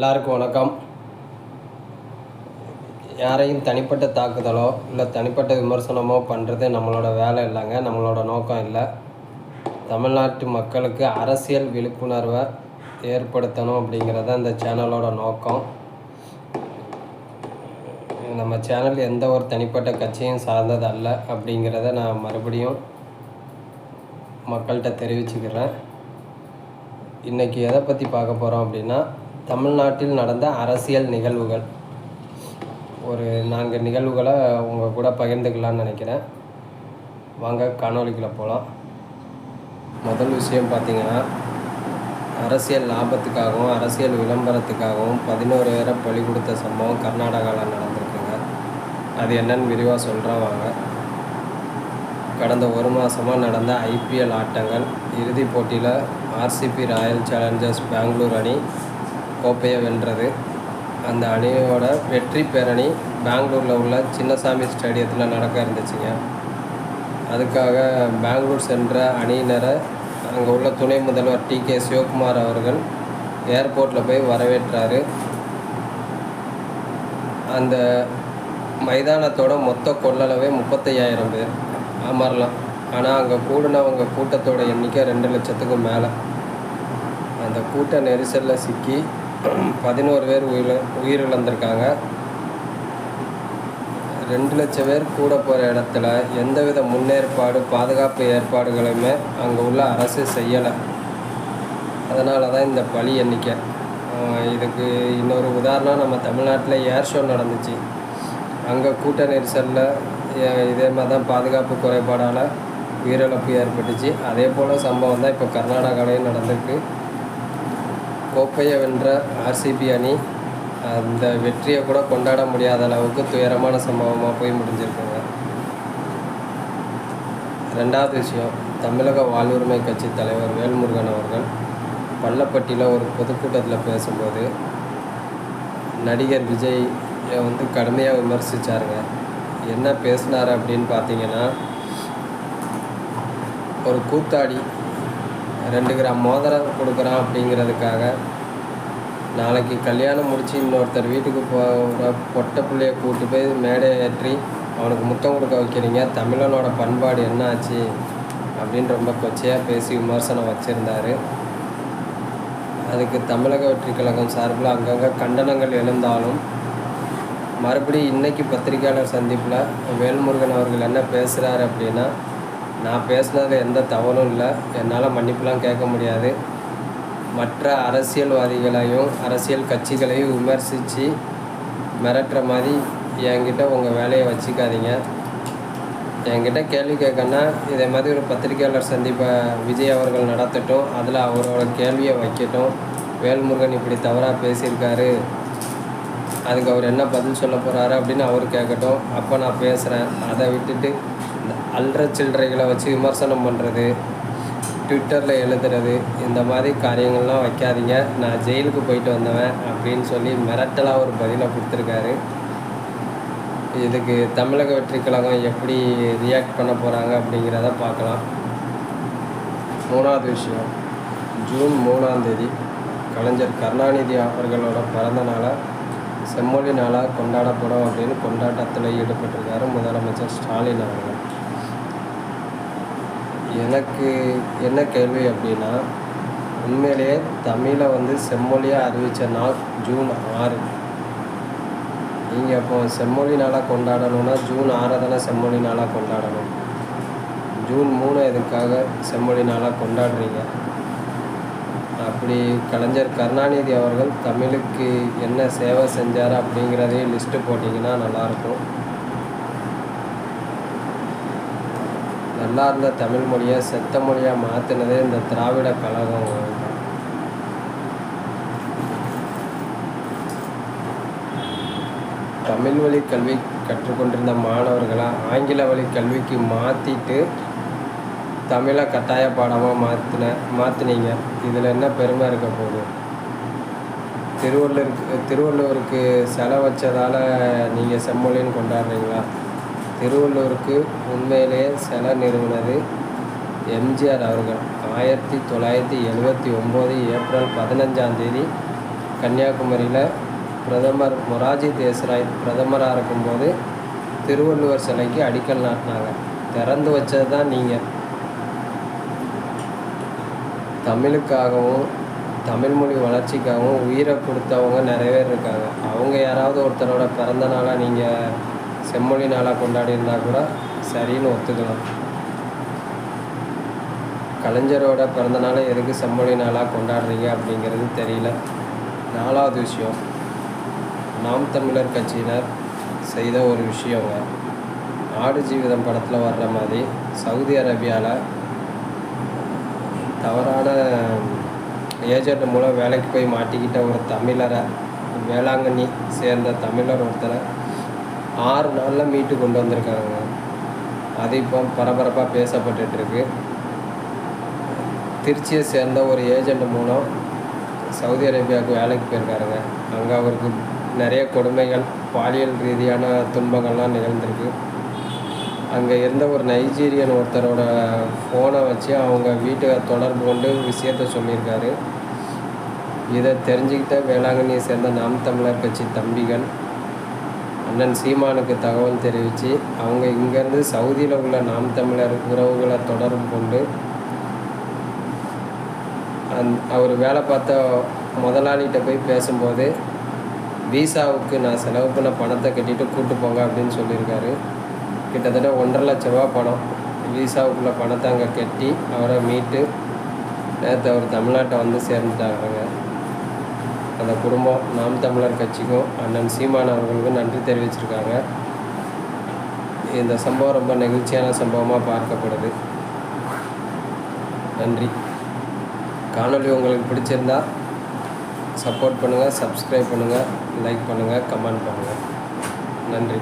எல்லாருக்கும் வணக்கம். யாரையும் தனிப்பட்ட தாக்குதலோ இல்லை தனிப்பட்ட விமர்சனமோ பண்ணுறது நம்மளோட வேலை இல்லைங்க. நம்மளோட நோக்கம் இல்லை. தமிழ்நாட்டு மக்களுக்கு அரசியல் விழிப்புணர்வை ஏற்படுத்தணும் அப்படிங்கிறது இந்த சேனலோட நோக்கம். நம்ம சேனல் எந்த ஒரு தனிப்பட்ட கட்சியும் சார்ந்தது அல்ல அப்படிங்கிறத நான் மறுபடியும் மக்கள்கிட்ட தெரிவிச்சுக்கிறேன். இன்றைக்கி எதை பற்றி பார்க்க போகிறோம் அப்படின்னா தமிழ்நாட்டில் நடந்த அரசியல் நிகழ்வுகள். ஒரு நான்கு நிகழ்வுகளை உங்கள் கூட பகிர்ந்துக்கலாம்னு நினைக்கிறேன். வாங்க காணொலிக்குள்ளே போகலாம் முதல் விஷயம் பார்த்தீங்கன்னா அரசியல் லாபத்துக்காகவும் அரசியல் விளம்பரத்துக்காகவும் பதினோரு பேரை பலி கொடுத்த சம்பவம் கர்நாடகாவில் நடந்திருக்குங்க. அது என்னன்னு விரிவாக சொல்கிறேன் வாங்க. கடந்த ஒரு மாதமாக நடந்த ஐபிஎல் ஆட்டங்கள் இறுதிப் போட்டியில் ஆர்சிபி ராயல் சேலஞ்சர்ஸ் பெங்களூர் அணி கோப்பையை வென்றது. அந்த அணியோட வெற்றி பேரணி பெங்களூரில் உள்ள சின்னசாமி ஸ்டேடியத்தில் நடக்க இருந்துச்சுங்க. அதுக்காக பெங்களூர் சென்ற அணியினரை அங்கே உள்ள துணை முதல்வர் டி கே சிவகுமார் அவர்கள் ஏர்போர்ட்டில் போய் வரவேற்றாரு. அந்த மைதானத்தோட மொத்த கொள்ளளவே முப்பத்தையாயிரம் பேர். அமரலாம் ஆனால் அங்கே கூடினவங்க கூட்டத்தோட எண்ணிக்கை ரெண்டு லட்சத்துக்கும் மேலே. அந்த கூட்ட நெரிசலில் சிக்கி பதினோரு பேர் உயிர் உயிரிழந்திருக்காங்க. ரெண்டு லட்சம் பேர் கூட போகிற இடத்துல எந்தவித முன்னேற்பாடு பாதுகாப்பு ஏற்பாடுகளையுமே அங்கே உள்ள அரசு செய்யலை. அதனால தான் இந்த பலி எண்ணிக்கை. இதுக்கு இன்னொரு உதாரணம் நம்ம தமிழ்நாட்டில் ஏர் ஷோ நடந்துச்சு. அங்கே கூட்ட நெரிசலில் இதே மாதிரி தான் பாதுகாப்பு குறைபாடால் உயிரிழப்பு ஏற்பட்டுச்சு. அதே போல் சம்பவம் தான் இப்போ கர்நாடகாவிலையும் நடந்திருக்கு. கோப்பையை வென்ற ஆர்சிபி அணி அந்த வெற்றியை கூட கொண்டாட முடியாத அளவுக்கு துயரமான சம்பவமாக போய் முடிஞ்சிருக்குங்க. ரெண்டாவது விஷயம் தமிழக வாழ்வுரிமை கட்சி தலைவர் வேல்முருகன் அவர்கள் பள்ளப்பட்டியில் ஒரு பொதுக்கூட்டத்தில் பேசும்போது நடிகர் விஜய் வந்து கடுமையாக விமர்சித்தாருங்க என்ன பேசினார் அப்படின்னு பார்த்தீங்கன்னா ஒரு கூத்தாடி ரெண்டு கிராம் மோதிரம் கொடுக்குறான் அப்படிங்கிறதுக்காக நாளைக்கு கல்யாணம் முடித்து இன்னொருத்தர் வீட்டுக்கு போகிற பொட்டை பிள்ளைய கூட்டி போய் மேடையை ஏற்றி அவனுக்கு முத்தம் கொடுக்க வைக்கிறீங்க தமிழனோட பண்பாடு என்ன ஆச்சு அப்படின்னு ரொம்ப கொச்சையாக பேசி விமர்சனம் வச்சுருந்தாரு. அதுக்கு தமிழக வெற்றி கழகம் சார்பில் அங்கங்கே கண்டனங்கள் எழுந்தாலும் மறுபடியும் இன்றைக்கி பத்திரிகையாளர் சந்திப்பில் வேல்முருகன் அவர்கள் என்ன பேசுகிறார் அப்படின்னா நான் பேசுனது எந்த தவறும் இல்லை. என்னால் மன்னிப்புலாம் கேட்க முடியாது. மற்ற அரசியல்வாதிகளையும் அரசியல் கட்சிகளையும் விமர்சித்து மிரட்டுற மாதிரி என்கிட்ட உங்கள் வேலையை வச்சுக்காதீங்க. என்கிட்ட கேள்வி கேட்கணுன்னா இதே மாதிரி ஒரு பத்திரிகையாளர் சந்திப்பை விஜய் அவர்கள் நடத்தட்டும். அதில் அவரோட கேள்வியை வைக்கட்டும். வேல்முருகன் இப்படி தவறாக பேசியிருக்காரு. அதுக்கு அவர் என்ன பதில் சொல்ல போகிறாரு அப்படின்னு அவர் கேட்கட்டும். அப்போ நான் பேசுகிறேன் அதை விட்டுட்டு அல்ற சில்லறைகளை வச்சு விமர்சனம் பண்ணுறது ட்விட்டரில் எழுதுறது இந்த மாதிரி காரியங்கள்லாம் வைக்காதீங்க. நான் ஜெயிலுக்கு போயிட்டு வந்தவன் அப்படின்னு சொல்லி மிரட்டலாக ஒரு பதிலை கொடுத்துருக்காரு. இதுக்கு தமிழக வெற்றி கழகம் எப்படி ரியாக்ட் பண்ண போகிறாங்க அப்படிங்கிறத பார்க்கலாம். மூணாவது விஷயம் ஜூன் மூணாம் தேதி கலைஞர் கருணாநிதி அவர்களோட பிறந்த நாளை செம்மொழி நாளாக கொண்டாடப்படும் அப்படின்னு கொண்டாட்டத்தில் ஈடுபட்டிருக்காரு முதலமைச்சர் ஸ்டாலின் அவர்கள். எனக்கு என்ன கேள்வி அப்படின்னா உண்மையிலேயே தமிழை வந்து செம்மொழியாக அறிவித்த நாள் ஜூன் ஆறு. நீங்கள் இப்போ செம்மொழி நாளாக கொண்டாடணும்னா ஜூன் ஆறை தானே செம்மொழி நாளாக கொண்டாடணும். ஜூன் மூணு எதுக்காக செம்மொழி நாளாக கொண்டாடுறீங்க? அப்படி கலைஞர் கருணாநிதி அவர்கள் தமிழுக்கு என்ன சேவை செஞ்சார் அப்படிங்கிறதையும் லிஸ்ட்டு போட்டிங்கன்னா நல்லாயிருக்கும். நல்லா இருந்த தமிழ் மொழியை செத்த மொழியாக மாற்றினதே இந்த திராவிட கழகம். தமிழ் வழி கல்வி கற்றுக்கொண்டிருந்த மாணவர்களை ஆங்கில வழி கல்விக்கு மாற்றிட்டு தமிழை கட்டாய பாடமாக மாற்றின மாற்றினீங்க இதில் என்ன பெருமை இருக்க போகுது? திருவள்ளுவருக்கு திருவள்ளுவருக்கு செலவச்சதால் நீங்கள் செம்மொழின்னு கொண்டாடுறீங்களா? திருவள்ளூருக்கு உண்மையிலேயே சிலை நிறுவனது எம்ஜிஆர் அவர்கள். ஆயிரத்தி தொள்ளாயிரத்தி எழுபத்தி ஒம்பது ஏப்ரல் பதினஞ்சாம் தேதி கன்னியாகுமரியில் பிரதமர் மொராஜி தேசராய் பிரதமராக இருக்கும்போது திருவள்ளுவர் சிலைக்கு அடிக்கல் நாட்டினாங்க. திறந்து வச்சது தான் நீங்கள் தமிழுக்காகவும் தமிழ் மொழி வளர்ச்சிக்காகவும் உயிரை கொடுத்தவங்க நிறைய பேர் இருக்காங்க. அவங்க யாராவது ஒருத்தரோட பிறந்த நாளாக நீங்கள் செம்மொழி நாளாக கொண்டாடி இருந்தால் கூட சரின்னு ஒத்துக்கலாம் கலைஞரோட பிறந்த நாளை எதுக்கு செம்மொழி நாளாக கொண்டாடுறீங்க அப்படிங்கிறது தெரியல. நாலாவது விஷயம் நாம் தமிழர் கட்சியினர் செய்த ஒரு விஷயங்க. ஆடு ஜீவிதம் படத்தில் வர்ற மாதிரி சவுதி அரேபியாவில் தவறான ஏஜென்ட் மூலம் வேலைக்கு போய் மாட்டிக்கிட்ட ஒரு தமிழரை வேளாங்கண்ணி சேர்ந்த தமிழர் ஒருத்தரை ஆறு நாளில் மீட்டு கொண்டு வந்திருக்காங்க. அது இப்போ பரபரப்பாக பேசப்பட்டுருக்கு திருச்சியை சேர்ந்த ஒரு ஏஜெண்ட் மூலம் சவுதி அரேபியாவுக்கு வேலைக்கு போயிருக்காருங்க. அங்கே அவருக்கு நிறைய கொடுமைகள் பாலியல் ரீதியான துன்பங்கள்லாம் நிகழ்ந்திருக்கு. அங்கே இருந்த ஒரு நைஜீரியன் ஒருத்தரோட ஃபோனை வச்சு அவங்க வீட்டை தொடர்பு கொண்டு விஷயத்த சொல்லியிருக்காரு. இதை தெரிஞ்சுக்கிட்ட வேளாங்கண்ணியை சேர்ந்த நாம் தமிழர் கட்சி தம்பிகள் அண்ணன் சீமானுக்கு தகவல் தெரிவித்து அவங்க இங்கேருந்து சவுதியில் உள்ள நாம் தமிழர் உறவுகளை தொடர்பு கொண்டு அந் அவர் வேலை பார்த்த முதலாளிகிட்ட போய் பேசும்போது விசாவுக்கு நான் செலவு பண்ண பணத்தை கட்டிட்டு கூட்டு போங்க அப்படின்னு சொல்லியிருக்காரு. கிட்டத்தட்ட ஒன்றரை லட்ச ரூபா பணம் விசாவுக்குள்ள பணத்தை அங்கே கட்டி அவரை மீட்டு நேற்று அவர் தமிழ்நாட்டை வந்து சேர்ந்துட்டாங்க அந்த குடும்பம் நாம் தமிழர் கட்சிக்கும் அண்ணன் சீமான் அவர்களுக்கும் நன்றி தெரிவிச்சிருக்காங்க. இந்த சம்பவம் ரொம்ப நெகிழ்ச்சியான சம்பவமாக பார்க்கப்படுது. நன்றி. காணொளி உங்களுக்கு பிடிச்சிருந்தா சப்போர்ட் பண்ணுங்கள் சப்ஸ்கிரைப் பண்ணுங்கள் லைக் பண்ணுங்கள் கமெண்ட் பண்ணுங்கள் நன்றி.